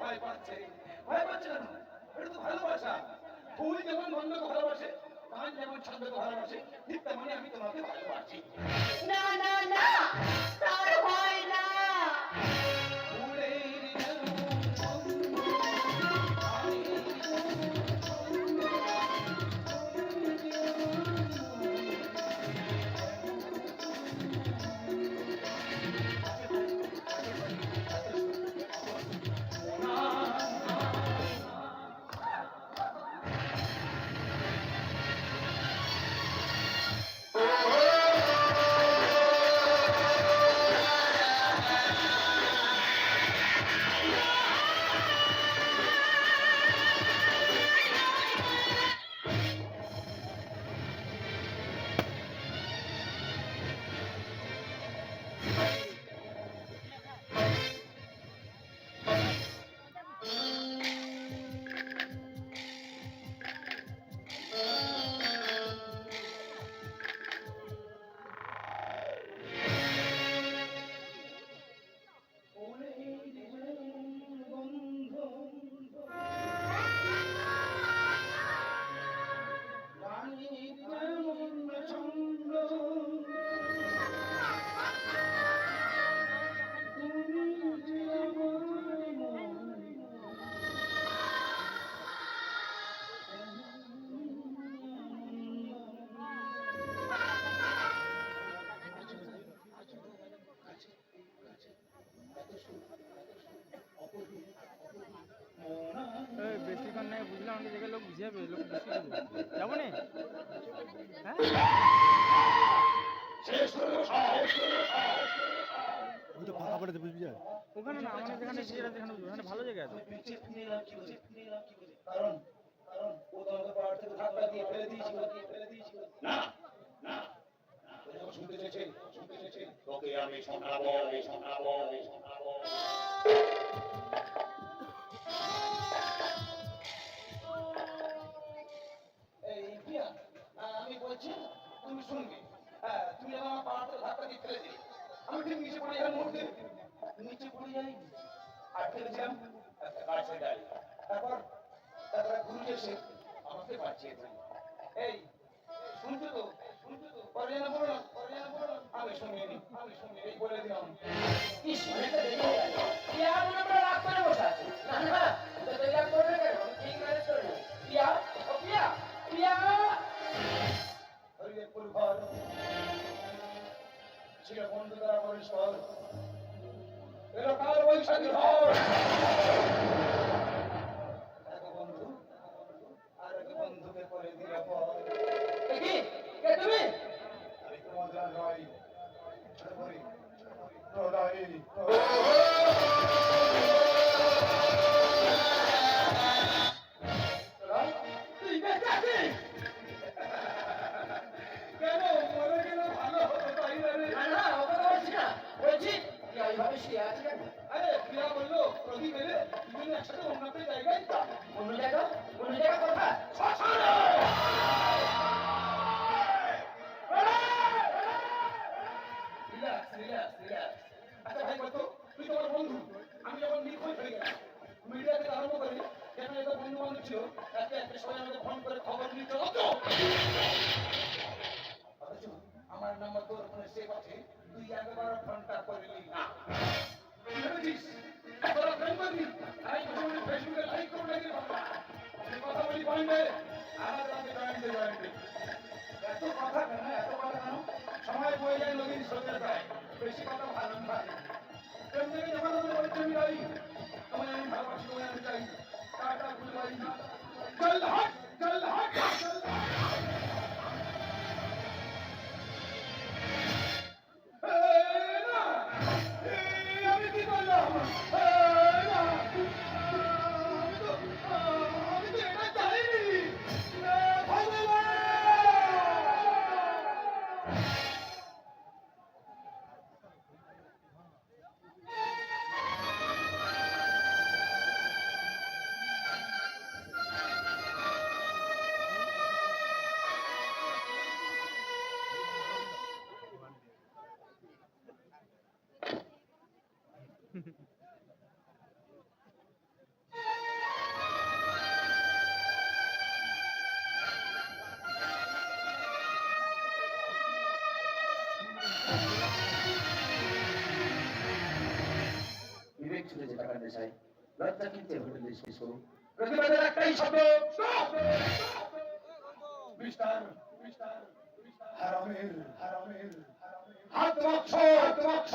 ভয়? পাচ্ছে। ভয় পাচ্ছে? এটা ভালোবাসা। ফুল যেমন বন্ধুকে ভালোবাসে, ছন্দকে ভালোবাসে, ঠিক তেমনি আমি তোমাকে ভালোবাসি। না না না বেশিক্ষণ নাই বুঝলাম আমাকে দেখে লোক বুঝে যাবে লোক বেশি যাব নে হ্যাঁ বুঝবি ওখানে না আমাদের যেখানে যেটা যেখানে ওখানে ভালো জায়গা আছে? কারণ কারণ ও তো পাহাড় থেকে ধাক্কা দিয়ে ফেলে দিয়েছিল ফেলে দিয়েছিল না না শুনতে চেয়েছে শুনতে চেয়েছে তোকে আমি শোনাবো আমি শোনাবো আমি শোনাবো নিচে পড়ে যাই মুহূর্তে নিচে পড়ে আর ফেলেছিলাম একটা গাছের ডালি তারপর, তারপরে ঘুরে এসে আমাকে বাঁচিয়ে দিল। এই, শুনছো তো? শুনছো তো? পরে যেন বলো না পরে যেন বলো না। আমি শুনিনি আমি শুনিনি বলে দিলাম। কি অনেকটা Lady. বন্ধু বান্ধব একটা সবাই আমাকে ফোন করে খবর অত অথচ আমার নাম্বার তোর ফোনে সেভ আছে। তুই একবার ফোনটা করলি না। আমি এত এত সময় না। ভালোবাসি চাই। টাটা ভুল বাড়ি চল ছুটে যে টাকার যায়, লজ্জা কিনতে হোটেলে শেষ করুন প্রতিবাদের একটাই শব্দ মিস্টার হারামের হারামের হাত রাখছ হাত রাখছ